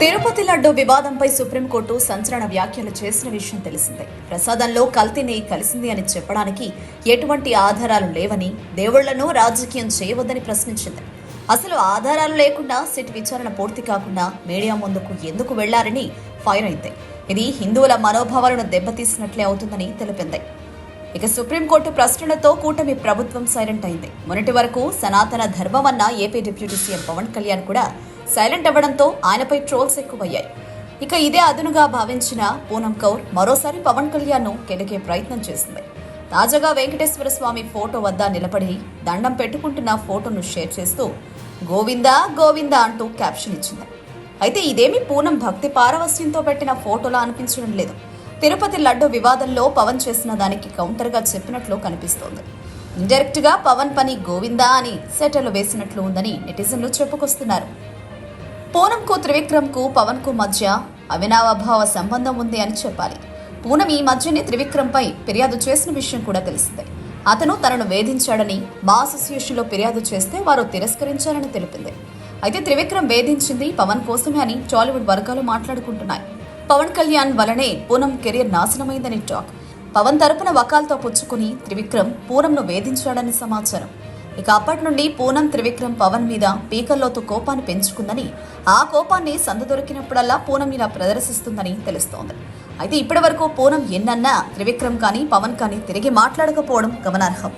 తిరుపతి లడ్డు వివాదంపై సుప్రీంకోర్టు సంచలన వ్యాఖ్యలు చేసిన విషయం తెలిసిందే. ప్రసాదంలో కల్తీ నెయ్యి కలిసింది అని చెప్పడానికి ఎటువంటి ఆధారాలు లేవని దేవుళ్ళను రాజకీయం చేయవద్దని ప్రశ్నించింది. అసలు ఆధారాలు లేకుండా సిట్ విచారణ పూర్తి కాకుండా మీడియా ముందుకు ఎందుకు వెళ్ళారని ఫైర్ అయింది. ఇది హిందువుల మనోభావాలను దెబ్బతీసినట్లే అవుతుందని తెలిపింది. ఇక సుప్రీంకోర్టు ప్రశ్నలతో కూటమి ప్రభుత్వం సైలెంట్ అయింది. మొన్నటి వరకు సనాతన ధర్మం అన్న AP deputy CM Pawan Kalyan కూడా సైలెంట్ అవ్వడంతో ఆయనపై ట్రోల్స్ ఎక్కువయ్యాయి. ఇక ఇదే అదునుగా భావించిన పూనం కౌర్ మరోసారి పవన్ కళ్యాణ్ను కెలికే ప్రయత్నం చేసింది. తాజాగా వెంకటేశ్వర స్వామి ఫోటో వద్ద నిలబడి దండం పెట్టుకుంటున్న ఫోటోను షేర్ చేస్తూ గోవిందా గోవిందా అంటూ క్యాప్షన్ ఇచ్చింది. అయితే ఇదేమి పూనం భక్తి పారవస్యంతో పెట్టిన ఫోటోలా అనిపించడం లేదు. తిరుపతి లడ్డు వివాదంలో పవన్ చేసిన దానికి కౌంటర్గా చెప్పినట్లు కనిపిస్తోంది. ఇండైరెక్ట్గా పవన్ పని గోవిందా అని సెటర్లు వేసినట్లు ఉందని నెటిజన్లు చెప్పుకొస్తున్నారు. పూనంకు త్రివిక్రమ్కు పవన్కు మధ్య అవినావభావ సంబంధం ఉంది అని చెప్పాలి. పూనం ఈ మధ్యనే త్రివిక్రమ్పై ఫిర్యాదు చేసిన విషయం కూడా తెలిసిందే. అతను తనను వేధించాడని మా అసోసియేషన్లో ఫిర్యాదు చేస్తే వారు తిరస్కరించారని తెలిపింది. అయితే త్రివిక్రమ్ వేధించింది పవన్ కోసమే అని టాలీవుడ్ వర్గాలు మాట్లాడుకుంటున్నాయి. పవన్ కళ్యాణ్ వలనే పూనం కెరీర్ నాశనమైందని టాక్. పవన్ తరపున వకాల్తో పుచ్చుకుని త్రివిక్రమ్ పూనంను వేధించాడని సమాచారం. ఇక అప్పటి నుండి పూనం త్రివిక్రమ్ పవన్ మీద పీకల్లోతు కోపాన్ని పెంచుకుందని ఆ కోపాన్ని సంద దొరికినప్పుడల్లా పూనం ఇలా ప్రదర్శిస్తుందని తెలుస్తోంది. అయితే ఇప్పటి వరకు పూనం ఎన్నన్నా త్రివిక్రమ్ కానీ పవన్ కానీ తిరిగి మాట్లాడకపోవడం గమనార్హం.